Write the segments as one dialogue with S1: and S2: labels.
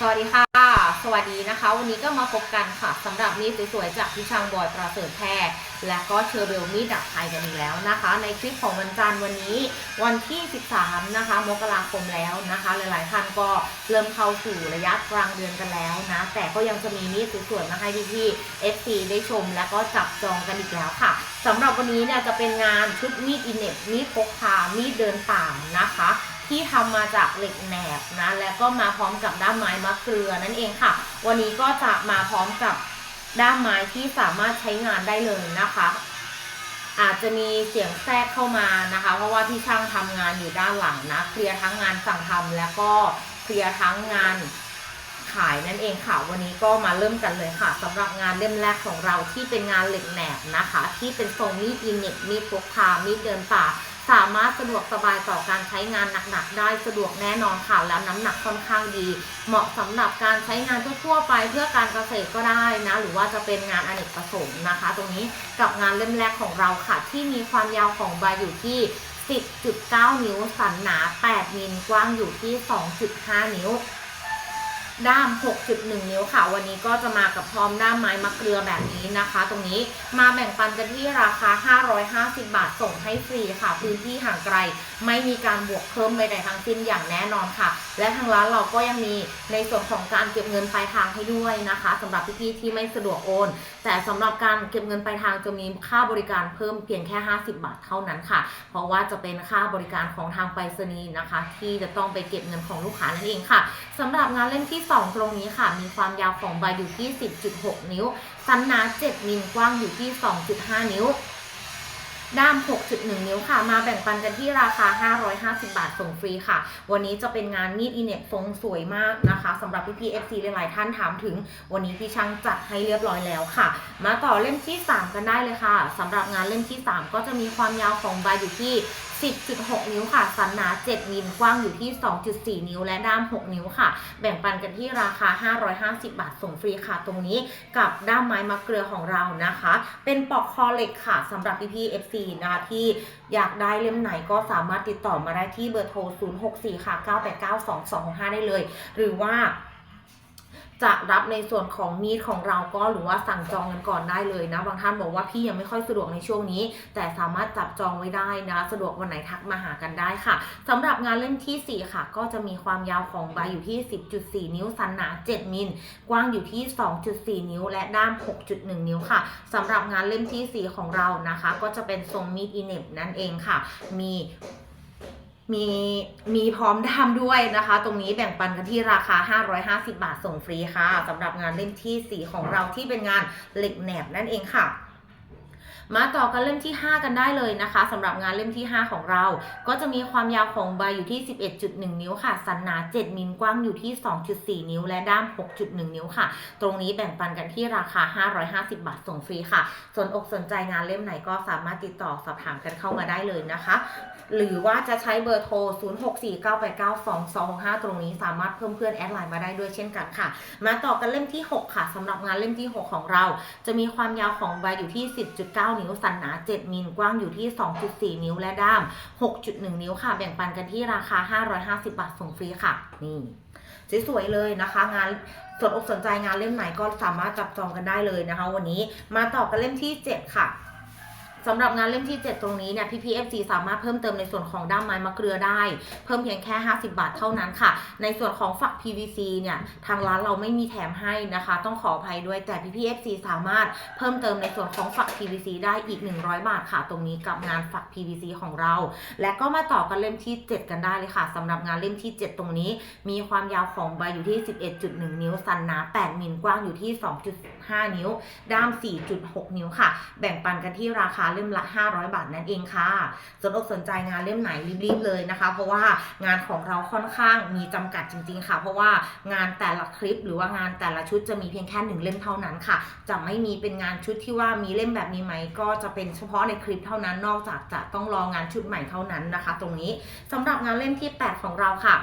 S1: สวัสดีค่ะ สวัสดีนะคะ วันนี้ก็มาพบกันค่ะสำหรับมีดสวยๆจากพี่ช่างบอยประเสริฐแพทย์และก็เชอร์เบลมีดดักไทยกันอีกแล้วนะคะ ในคลิปของวันจันทร์วันนี้ วันที่ 13 นะคะมกราคมแล้วนะคะ หลายๆท่านก็เริ่มเข้าสู่ระยะกลางเดือนกันแล้วนะ แต่ก็ยังจะมีมีดสวยๆมาให้พี่ๆ FC ได้ชม และก็จับจองกันอีกแล้วค่ะสำหรับวันนี้เนี่ยจะเป็นงานชุดมีดอินเน็ตมีดพกพามีดเดินป่านะคะ ที่ทำมาจากเหล็กแหนบนะและก็มาพร้อมกับด้ามไม้มะเกลือนั่นเองค่ะ วันนี้ก็จะมาพร้อมกับด้ามไม้ที่สามารถใช้งานได้เลยนะคะ อาจจะมีเสียงแทรกเข้ามานะคะ เพราะว่าที่ช่างทำงานอยู่ด้านหลังนะเคลียร์ทั้งงานสั่งทำแล้วก็เคลียร์ทั้งงานขายนั่นเองค่ะ วันนี้ก็มาเริ่มกันเลยค่ะสำหรับงานเล่มแรกของเราที่เป็นงานเหล็กแหนบนะคะ ที่เป็นทรงมีดอินเน็ตมีดพกพามีดเดินป่า สามารถสะดวกสบายต่อการใช้งานหนักๆ ได้สะดวกแน่นอนค่ะแล้วน้ำหนักค่อนข้างดี เหมาะสำหรับการใช้งานทั่วๆไปเพื่อการเกษตรก็ได้นะ หรือว่าจะเป็นงานอเนกประสงค์นะคะ ตรงนี้กับงานเล่มแรกของเราค่ะ ที่มีความยาวของใบอยู่ที่ 10.9 นิ้ว สันหนา 8 มิลกว้างอยู่ที่ 2.5 นิ้ว ด้าม 6.1 นิ้วค่ะ วันนี้ก็จะมากับพร้อมด้ามไม้มะเกลือแบบนี้นะคะ ตรงนี้มาแบ่งปันกันที่ราคา 550 บาทส่งให้ฟรีค่ะ พื้นที่ห่างไกล ไม่มีการบวกเพิ่มใดๆทั้งสิ้นอย่างแน่นอนค่ะ และทางร้านเราก็ยังมีในส่วนของการเก็บเงินปลายทางให้ด้วยนะคะสำหรับพี่ๆที่ไม่สะดวกโอน แต่สำหรับการเก็บเงินปลายทางจะมีค่าบริการเพิ่มเพียงแค่ 50 บาทเท่านั้นค่ะ เพราะว่าจะเป็นค่าบริการของทางไปรษณีย์นะคะ ที่จะต้องไปเก็บเงินของลูกค้านั่นเองค่ะสำหรับงานเล่มที่2 ตรงนี้ค่ะ มีความยาวของใบอยู่ที่ 10.6 นิ้วสันหนา 7 มิลกว้างอยู่ที่ 2.5 นิ้ว ด้าม 6.1 นิ้วค่ะ มาแบ่งปันกันที่ราคา 550 บาทส่งฟรีค่ะ วันนี้จะเป็นงานมีดอินเน็ตทรงสวยมากนะคะสำหรับพี่พีเอฟซีหลายๆท่านถามถึง วันนี้พี่ช่างจัดให้เรียบร้อยแล้วค่ะ มาต่อเล่มที่ 3 กันได้เลยค่ะสำหรับงานเล่มที่ 3 ก็จะมีความยาวของใบอยู่ที่ 10.6 นิ้วค่ะ สันหนา 7 มิล กว้างอยู่ที่ 2.4 นิ้ว และด้าม 6 นิ้วค่ะ แบ่งปันกันที่ราคา 550 บาท ส่งฟรีค่ะ ตรงนี้กับด้ามไม้มะเกลือของเรานะคะ เป็นปลอกคอเหล็กค่ะสำหรับพี่พี่ๆ FC นะที่อยากได้เล่มไหนก็สามารถติดต่อมาได้ที่เบอร์โทร 064 ค่ะ 989 2265 ได้เลย หรือว่า จะรับในส่วนของมีดของเราก็หรือว่าสั่งจองกันก่อนได้เลยนะ บางท่านบอกว่าพี่ยังไม่ค่อยสะดวกในช่วงนี้ แต่สามารถจับจองไว้ได้นะ สะดวกวันไหนทักมาหากันได้ค่ะสำหรับงานเล่มทีสี่ 4 ค่ะ ก็จะมีความยาวของใบอยู่ที่ 10.4 นิ้วสันหนา 7 มิล กว้างอยู่ที่ 2.4 นิ้ว และด้าม 6.1 นิ้วค่ะสำหรับงานเล่มทีสี่ 4 ของเรานะคะ ก็จะเป็นทรงมีดอินเนบนั่นเองค่ะ มี มีมีพร้อมด้ามด้วยนะคะ ตรงนี้แบ่งปันกันที่ราคา 550 บาทส่งฟรีค่ะสำหรับงานเล่มที่ 4 ของเราที่เป็นงานเหล็กแหนบนั่นเองค่ะ มาต่อกันเล่มที่ 5 กันได้เลยนะคะสำหรับงานเล่มที่ 5 ของเรา ก็จะมีความยาวของใบอยู่ที่ 11.1 นิ้วค่ะ สันหนา 7 มิลกว้างอยู่ที่ 2.4 นิ้ว และด้าม 6.1 นิ้วค่ะ ตรงนี้แบ่งปันกันที่ราคา 550 บาทส่งฟรีค่ะ สนอกสนใจงานเล่มไหนก็สามารถติดต่อสอบถามกันเข้ามาได้เลยนะคะ หรือว่าจะใช้เบอร์โทร 0649892265 ตรงนี้สามารถเพิ่มเพื่อนแอดไลน์มาได้ด้วยเช่นกันค่ะ มาต่อกันเล่มที่ 6 ค่ะสำหรับงานเล่มที่ 6 ของเรา จะมีความยาวของใบอยู่ที่ 10.9นิ้ว สันหนา 7 มิล กว้างอยู่ที่ 2.4 นิ้ว และด้าม 6.1 นิ้วค่ะ แบ่งปันกันที่ราคา 550 บาท ส่งฟรีค่ะ นี่สวยๆเลยนะคะ งานสนอกสนใจงานเล่มไหนก็สามารถจับจองกันได้เลยนะคะ วันนี้มาต่อกันเล่มที่ 7 ค่ะ สำหรับงานเล่มที่ 7 ตรงนี้เนี่ยพี่พีเอฟซีสามารถเพิ่มเติมในส่วนของด้ามไม้มะเกลือได้ เพิ่มเพียงแค่ 50 บาทเท่านั้นค่ะ ในส่วนของฝัก PVC เนี่ยทางร้านเราไม่มีแถมให้นะคะ ต้องขออภัยด้วยแต่พี่พีเอฟซีสามารถเพิ่มเติมในส่วนของฝัก PVC ได้อีก 100 บาทค่ะ ตรงนี้กับงานฝัก PVC ของเรา และก็มาต่อกันเล่มที่ 7 กันได้เลยค่ะสำหรับงานเล่มที่ 7 ตรงนี้ มีความยาวของใบอยู่ที่ 11.1 นิ้วสันหนา8มิลกว้างอยู่ที่ 2.5 นิ้ว ด้าม 4.6 นิ้วค่ะ แบ่งปันกันที่ราคาเล่มละ 500 บาทนั่นเองค่ะ สนอกสนใจงานเล่มไหนรีบๆเลยนะคะ เพราะว่างานของเราค่อนข้างมีจำกัดจริง ๆ ค่ะ เพราะว่างานแต่ละคลิปหรือว่างานแต่ละชุดจะมีเพียงแค่หนึ่งเล่มเท่านั้นค่ะ จะไม่มีเป็นงานชุดที่ว่ามีเล่มแบบนี้ไหมก็จะเป็นเฉพาะในคลิปเท่านั้นนอกจากจะต้องรองานชุดใหม่เท่านั้นนะคะ ตรงนี้สำหรับงานเล่มที่ 8 ของเราค่ะ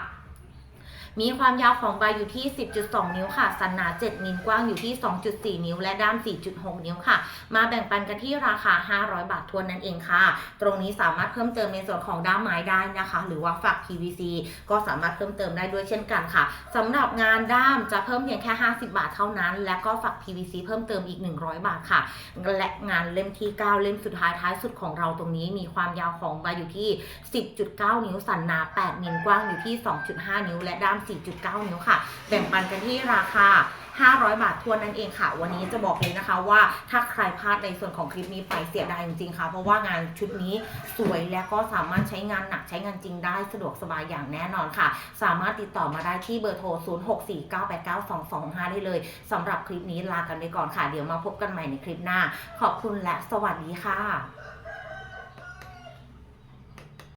S1: มีความยาวของใบอยู่ที่ 10.2 นิ้วค่ะ สันหนา7มิลกว้างอยู่ที่ 2.4 นิ้ว และด้าม 4.6 นิ้วค่ะ มาแบ่งปันกันที่ราคา 500 บาททวนนั่นเองค่ะ ตรงนี้สามารถเพิ่มเติมในส่วนของด้ามไม้ได้นะคะ หรือว่าฝัก PVC ก็สามารถเพิ่มเติมได้ด้วยเช่นกันค่ะสำหรับงานด้ามจะเพิ่มเพียงแค่ 50 บาทเท่านั้น และก็ฝัก PVC เพิ่มเติมอีก 100 บาทค่ะ และงานเล่มที่ 9 เล่มสุดท้ายท้ายสุดของเราตรงนี้มีความยาวของใบอยู่ที่ 10.9 นิ้ว สันหนา8มิลกว้างอยู่ที่ 2.5 นิ้ว และด้าม4.9 นิ้วค่ะ แบ่งปันกันที่ราคา500 บาททวนนั่นเองค่ะ วันนี้จะบอกเลยนะคะว่าถ้าใครพลาดในส่วนของคลิปนี้ไปเสียดายจริงๆค่ะ เพราะว่างานชุดนี้สวยและก็สามารถใช้งานหนักใช้งานจริงได้สะดวกสบายอย่างแน่นอนค่ะ สามารถติดต่อมาได้ที่เบอร์โทร 0649892225 ได้เลยสำหรับคลิปนี้ลากันไปก่อนค่ะ เดี๋ยวมาพบกันใหม่ในคลิปหน้า ขอบคุณและสวัสดีค่ะ